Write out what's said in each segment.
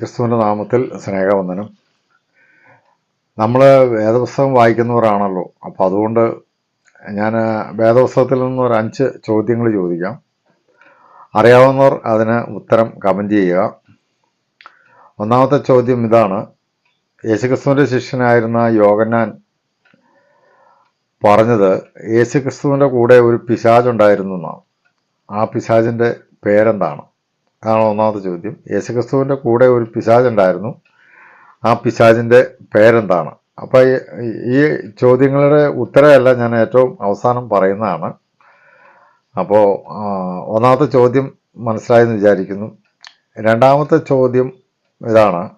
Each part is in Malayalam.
ക്രിസ്തുവിന്റെ നാമത്തിൽ സ്നേഹവന്ദനം. നമ്മൾ വേദപുസ്തകം വായിക്കുന്നവരാണല്ലോ. അപ്പോൾ അതുകൊണ്ട് ഞാൻ വേദപുസ്തകത്തിൽ നിന്ന് ഒരു അഞ്ച് ചോദ്യങ്ങൾ ചോദിക്കാം. അറിയാവുന്നവർ അതിന് ഉത്തരം കമന്റ് ചെയ്യുക. ഒന്നാമത്തെ ചോദ്യം ഇതാണ്. യേശുക്രിസ്തുവിന്റെ ശിഷ്യനായിരുന്ന യോഗന്നാൻ പറഞ്ഞത് യേശുക്രിസ്തുവിന്റെ കൂടെ ഒരു പിശാജുണ്ടായിരുന്നു എന്നാണ്. ആ പിശാജിന്റെ പേരെന്താണ്? അതാണ് ഒന്നാമത്തെ ചോദ്യം. യേശുക്രിസ്തുവിന്റെ കൂടെ ഒരു പിശാജുണ്ടായിരുന്നു ആ പിശാജിന്റെ പേരെന്താണ്? അപ്പോൾ ഈ- ചോദ്യങ്ങളുടെ ഉത്തരമല്ല ഞാൻ ഏറ്റവും അവസാനം പറയുന്നതാണ്. അപ്പോൾ ഒന്നാമത്തെ ചോദ്യം മനസ്സിലായെന്ന് വിചാരിക്കുന്നു. രണ്ടാമത്തെ ചോദ്യം ഇതാണ്.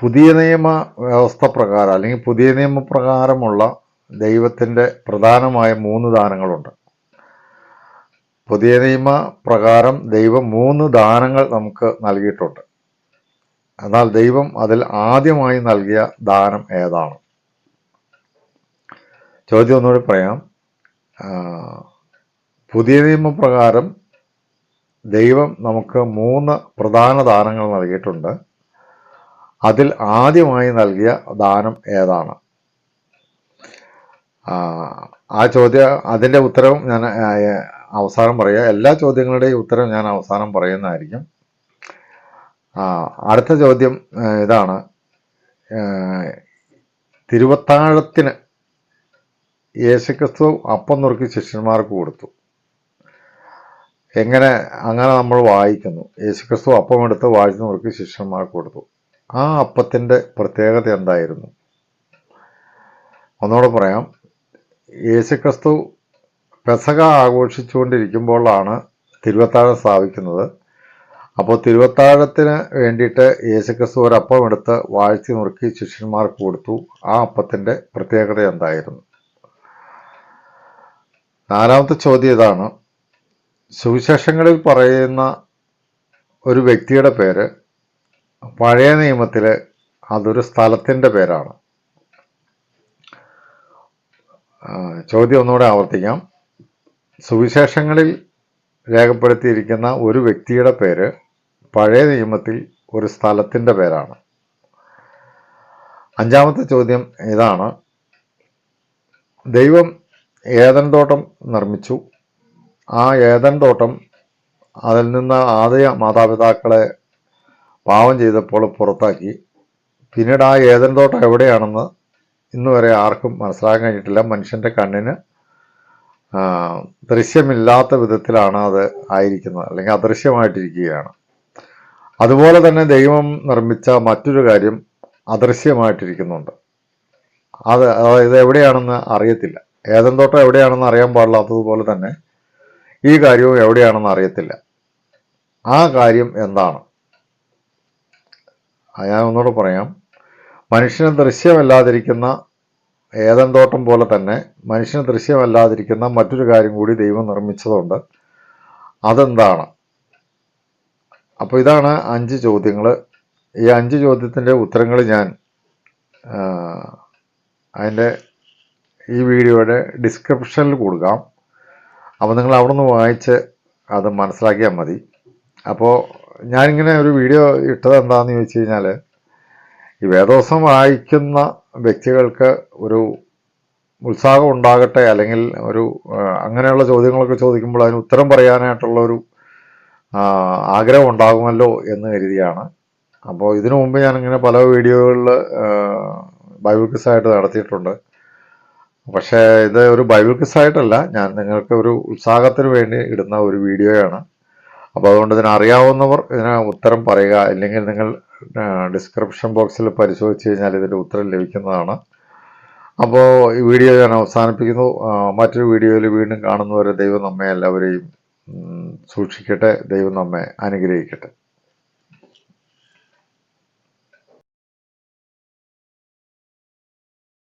പുതിയ നിയമ വ്യവസ്ഥ പ്രകാരം അല്ലെങ്കിൽ പുതിയ നിയമപ്രകാരമുള്ള ദൈവത്തിന്റെ പ്രധാനമായ മൂന്ന് ദാനങ്ങളുണ്ട്. പുതിയ നിയമ പ്രകാരം ദൈവം മൂന്ന് ദാനങ്ങൾ നമുക്ക് നൽകിയിട്ടുണ്ട്. എന്നാൽ ദൈവം അതിൽ ആദ്യമായി നൽകിയ ദാനം ഏതാണ്? ചോദ്യം ഒന്നുകൂടി പറയാം. പുതിയ നിയമപ്രകാരം ദൈവം നമുക്ക് മൂന്ന് പ്രധാന ദാനങ്ങൾ നൽകിയിട്ടുണ്ട്. അതിൽ ആദ്യമായി നൽകിയ ദാനം ഏതാണ്? ആ, ചോദ്യം അതിന്റെ ഉത്തരവും ഞാൻ അവസാനം പറയുക. എല്ലാ ചോദ്യങ്ങളുടെയും ഉത്തരം ഞാൻ അവസാനം പറയുന്നതായിരിക്കും. അടുത്ത ചോദ്യം ഇതാണ്. തിരുവത്താഴത്തിന് യേശുക്രിസ്തു അപ്പം നുറുക്കി ശിഷ്യന്മാർക്ക് കൊടുത്തു. എങ്ങനെ അങ്ങനെ നമ്മൾ വായിക്കുന്നു. യേശുക്രിസ്തു അപ്പം എടുത്ത് വാഴ്ച നുറുക്കി ശിഷ്യന്മാർക്ക് കൊടുത്തു. ആ അപ്പത്തിന്റെ പ്രത്യേകത എന്തായിരുന്നു? ഒന്നുകൂടെ പറയാം. യേശുക്രിസ്തു പെസക ആഘോഷിച്ചുകൊണ്ടിരിക്കുമ്പോഴാണ് തിരുവത്താഴം സ്ഥാപിക്കുന്നത്. അപ്പോൾ തിരുവത്താഴത്തിന് വേണ്ടിയിട്ട് യേശുക്രിസ്തു ഒരപ്പം എടുത്ത് വാഴ്ത്തി നുറുക്കി ശിഷ്യന്മാർക്ക് കൊടുത്തു. ആ അപ്പത്തിന്റെ പ്രത്യേകത എന്തായിരുന്നു? നാലാമത്തെ ചോദ്യം ഇതാണ്. സുവിശേഷങ്ങളിൽ പറയുന്ന ഒരു വ്യക്തിയുടെ പേര് പഴയ നിയമത്തിൽ അതൊരു സ്ഥലത്തിന്റെ പേരാണ്. ചോദ്യം ഒന്നുകൂടെ ആവർത്തിക്കാം. സുവിശേഷങ്ങളിൽ രേഖപ്പെടുത്തിയിരിക്കുന്ന ഒരു വ്യക്തിയുടെ പേര് പഴയ നിയമത്തിൽ ഒരു സ്ഥലത്തിന്റെ പേരാണ്. അഞ്ചാമത്തെ ചോദ്യം ഇതാണ്. ദൈവം ഏതൻ തോട്ടം നിർമ്മിച്ചു. ആ ഏതൻ തോട്ടം അതിൽ നിന്ന് ആദ്യ മാതാപിതാക്കളെ പാവം ചെയ്തപ്പോൾ പുറത്താക്കി. പിന്നീട് ആ ഏതൻ തോട്ടം എവിടെയാണെന്ന് ഇന്നുവരെ ആർക്കും മനസ്സിലാക്കാൻ കഴിഞ്ഞിട്ടില്ല. മനുഷ്യന്റെ കണ്ണിന് ദൃശ്യമില്ലാത്ത വിധത്തിലാണ് അത് ആയിരിക്കുന്നത് അല്ലെങ്കിൽ അദൃശ്യമായിട്ടിരിക്കുകയാണ്. അതുപോലെ തന്നെ ദൈവം നിർമ്മിച്ച മറ്റൊരു കാര്യം അദൃശ്യമായിട്ടിരിക്കുന്നുണ്ട്. അത് അതായത് എവിടെയാണെന്ന് അറിയത്തില്ല. ഏതൻ തോട്ടം എവിടെയാണെന്ന് അറിയാൻ പാടില്ലാത്തതുപോലെ തന്നെ ഈ കാര്യവും എവിടെയാണെന്ന് അറിയത്തില്ല. ആ കാര്യം എന്താണ്? ഞാൻ ഒന്നുകൂടെ പറയാം. മനുഷ്യന് ദൃശ്യമല്ലാതിരിക്കുന്ന ഏതൻ തോട്ടം പോലെ തന്നെ മനുഷ്യന് ദൃശ്യമല്ലാതിരിക്കുന്ന മറ്റൊരു കാര്യം കൂടി ദൈവം നിർമ്മിച്ചതുണ്ട്. അതെന്താണ്? അപ്പോൾ ഇതാണ് അഞ്ച് ചോദ്യങ്ങൾ ഈ അഞ്ച് ചോദ്യത്തിന്റെ ഉത്തരങ്ങൾ ഞാൻ അതിന്റെ ഈ വീഡിയോയുടെ ഡിസ്ക്രിപ്ഷനിൽ കൊടുക്കാം. അപ്പോൾ നിങ്ങൾ അവിടെ നിന്ന് വായിച്ച് അത് മനസ്സിലാക്കിയാൽ മതി. അപ്പോൾ ഞാനിങ്ങനെ ഒരു വീഡിയോ ഇട്ടത് എന്താണെന്ന് ചോദിച്ചു കഴിഞ്ഞാൽ ഈ വേദോസം വായിക്കുന്ന വ്യക്തികൾക്ക് ഒരു ഉത്സാഹം ഉണ്ടാകട്ടെ അല്ലെങ്കിൽ ഒരു അങ്ങനെയുള്ള ചോദ്യങ്ങളൊക്കെ ചോദിക്കുമ്പോൾ അതിന് ഉത്തരം പറയാനായിട്ടുള്ള ഒരു ആഗ്രഹം ഉണ്ടാകുമല്ലോ എന്ന് കരുതിയാണ്. അപ്പോൾ ഇതിനു മുമ്പ് ഞാനിങ്ങനെ പല വീഡിയോകളിൽ ബൈബിൾ ക്വിസായിട്ട് നടത്തിയിട്ടുണ്ട്. പക്ഷേ ഇത് ഒരു ബൈബിൾ ക്വിസായിട്ടല്ല ഞാൻ നിങ്ങൾക്ക് ഒരു ഉത്സാഹത്തിന് വേണ്ടി ഇടുന്ന ഒരു വീഡിയോയാണ്. അപ്പോൾ അതുകൊണ്ട് ഇതിനറിയാവുന്നവർ ഇതിന് ഉത്തരം പറയുക അല്ലെങ്കിൽ നിങ്ങൾ ഡിസ്ക്രിപ്ഷൻ ബോക്സിൽ പരിശോധിച്ച് കഴിഞ്ഞാൽ ഇതിന്റെ ഉത്തരം ലഭിക്കുന്നതാണ്. അപ്പോൾ ഈ വീഡിയോ ഞാൻ അവസാനിപ്പിക്കുന്നു. മറ്റൊരു വീഡിയോയിൽ വീണ്ടും കാണുന്നവരെ ദൈവം നമ്മെ എല്ലാവരെയും സൂക്ഷിക്കട്ടെ. ദൈവം നമ്മെ അനുഗ്രഹിക്കട്ടെ.